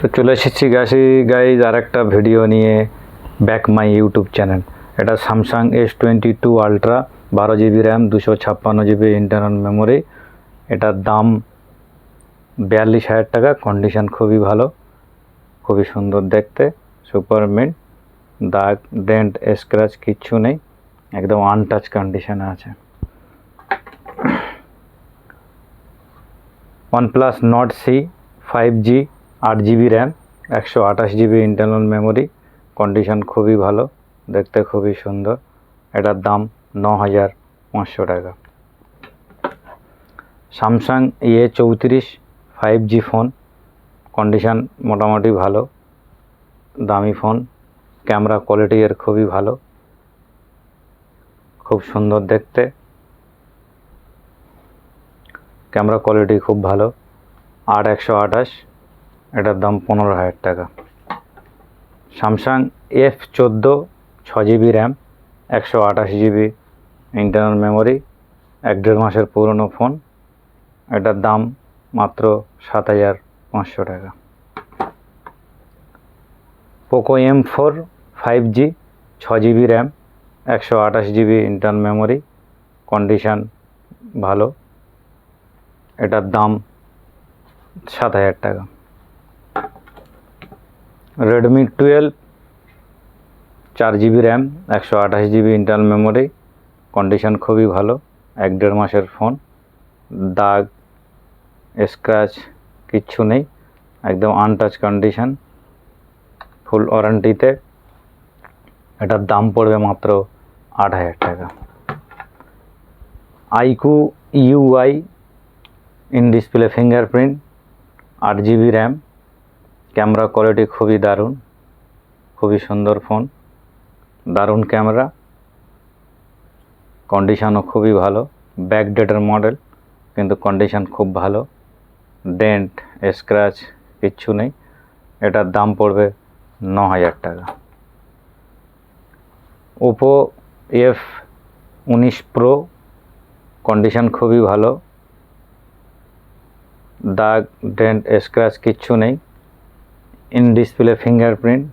তো চলে এসেছি গাছি গাইজ আর একটা ভিডিও নিয়ে ব্যাক মাই ইউটিউব চ্যানেল এটা Samsung S twenty two Ultra বারো জিবি র্যাম দুশো ছাপ্পান্ন জিবি ইন্টারনাল মেমোরি এটার দাম বিয়াল্লিশ হাজার টাকা কন্ডিশন খুবই ভালো, খুবই সুন্দর দেখতে সুপার মিন্ট দাগ ডেন্ট স্ক্র্যাচ কিচ্ছু নেই, একদম আনটাচ কন্ডিশনে আছে। OnePlus Nord C five G আট জিবি র্যাম একশো আঠাশ জিবি ইন্টারনাল মেমোরি কন্ডিশন খুবই ভালো, দেখতে খুবই সুন্দর, এটার দাম ন হাজার পাঁচশো টাকা। স্যামসাং এ চৌত্রিশ ফাইভ জি ফোন কন্ডিশন মোটামুটি ভালো, দামি ফোন ক্যামেরা কোয়ালিটি এর খুবই ভালো, খুব সুন্দর দেখতে ক্যামেরা কোয়ালিটি খুব ভালো আট একশো আঠাশ এটার দাম পনেরো হাজার টাকা। স্যামসাং এফ চোদ্দ ছ জিবি র্যাম একশো আঠাশ জিবি ইন্টারনাল মেমোরি এক দেড় মাসের পুরনো ফোন এটার দাম মাত্র সাত হাজার পাঁচশো টাকা। Poco M four five G ছ জিবি র্যাম একশো আঠাশ জিবি ইন্টারনাল মেমোরি কন্ডিশান ভালো। এটার দাম সাত হাজার টাকা। রেডমি টুয়েলভ চার জিবি র্যাম একশো আঠাশ জিবি ইন্টারনাল মেমোরি কন্ডিশন খুবই ভালো, এক দেড় মাসের ফোন দাগ স্ক্র্যাচ কিচ্ছু নেই, একদম আনটাচ কন্ডিশন ফুল ওয়ারেন্টিতে এটার দাম পড়বে মাত্র আট হাজার টাকা। IQOO UI in display fingerprint আট জিবি র্যাম ক্যামেরা কোয়ালিটি খুবই দারুণ, খুবই সুন্দর ফোন, দারুণ ক্যামেরা, কন্ডিশনও খুবই ভালো ব্যাক ডেটের মডেল কিন্তু কন্ডিশন খুব ভালো ডেন্ট স্ক্র্যাচ কিচ্ছু নেই, এটার দাম পড়বে ন হাজার টাকা। ওপো এফ উনিশ প্রো কন্ডিশন খুবই ভালো, দাগ ডেন্ট স্ক্র্যাচ কিচ্ছু নেই in display fingerprint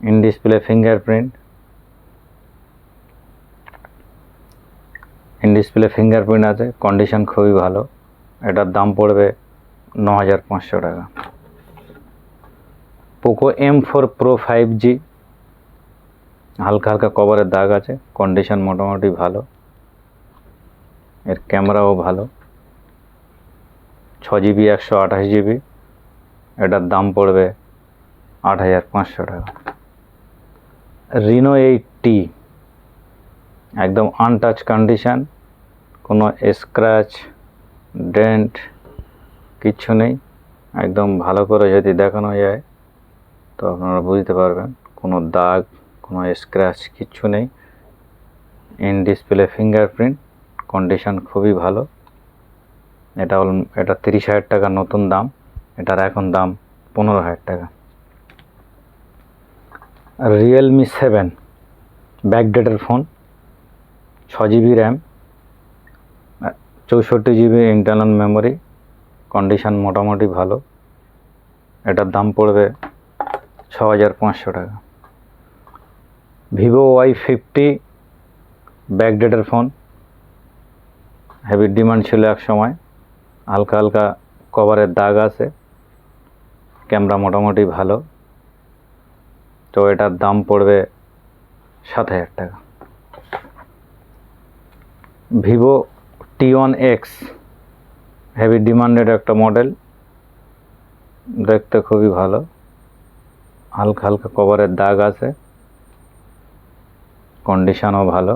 in display fingerprint in display fingerprint আছে কন্ডিশন খুবই ভালো। এটার দাম পড়বে ন হাজার পাঁচশো টাকা। Poco M four Pro five G হালকা হালকা কভারের দাগ আছে কন্ডিশন মোটামুটি ভালো। এর ক্যামেরাও ভালো। ছ জিবি একশো আঠাশ জিবি এটার দাম পড়বে আট হাজার পাঁচশো টাকা। রিনো এইট টি একদম আনটাচ কন্ডিশান কোনো স্ক্র্যাচ ডেন্ট কিচ্ছু নেই। একদম ভালো করে যদি দেখানো যায়, তো আপনারা বুঝতে পারবেন, কোনো দাগ, কোনো স্ক্র্যাচ কিচ্ছু নেই। ইন ডিসপ্লে ফিঙ্গারপ্রিন্ট কন্ডিশান খুবই ভালো। এটা এটা তিরিশ হাজার টাকা নতুন দাম। এটার এখন দাম পনেরো হাজার টাকা। রিয়েলমি সেভেন ব্যাকডেটের ফোন ছ জিবি র্যাম চৌষট্টি জিবি ইন্টারনাল মেমোরি কন্ডিশন মোটামুটি ভালো। এটার দাম পড়বে ছ হাজার পাঁচশো টাকা। ভিভো ওয়াই ফিফটি ব্যাকডেটের ফোন হেভি ডিমান্ড ছিল এক সময়। হালকা হালকা কভারের দাগ আছে। ক্যামেরা মোটামুটি ভালো। তো এটার দাম পড়বে সাত হাজার টাকা। Vivo T one X heavy demanded একটা মডেল দেখতে খুবই ভালো। হালকা হালকা কভারের দাগ আছে। কন্ডিশনও ভালো।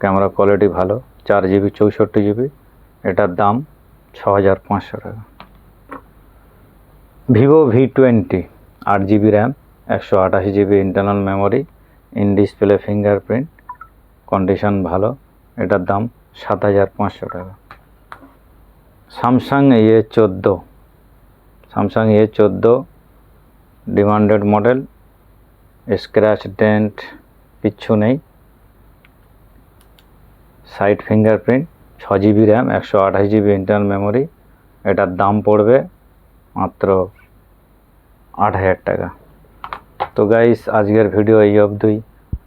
ক্যামেরা কোয়ালিটি ভালো। চার জিবি চৌষট্টি জিবি এটার দাম ছ হাজার পাঁচশো টাকা। ভিভো ভি টোয়েন্টি, আট জিবি র্যাম, একশো আঠাশ GB internal memory in display fingerprint condition ভালো, এটার দাম সাত হাজার পাঁচশো টাকা। স্যামসাং এ চোদ্দ স্যামসাং এ চোদ্দ ডিমান্ডেড মডেল স্ক্র্যাচ ডেন্ট কিচ্ছু নেই। সাইড ফিঙ্গারপ্রিন্ট ছ জিবি র্যাম, একশো আঠাশ জিবি ইন্টারনাল মেমোরি এটার দাম পড়বে মাত্র আট হাজার টাকা। তো গাইস আজকের ভিডিও এই অবধি।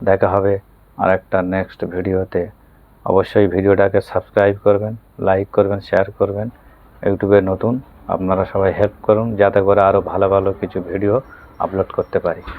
দেখা হবে আর একটা নেক্সট ভিডিওতে অবশ্যই ভিডিওটাকে সাবস্ক্রাইব করবেন লাইক করবেন শেয়ার করবেন। ইউটিউবে নতুন, আপনারা সবাই হেল্প করুন, যাতে করে আরও ভালো ভালো কিছু ভিডিও আপলোড করতে পারি।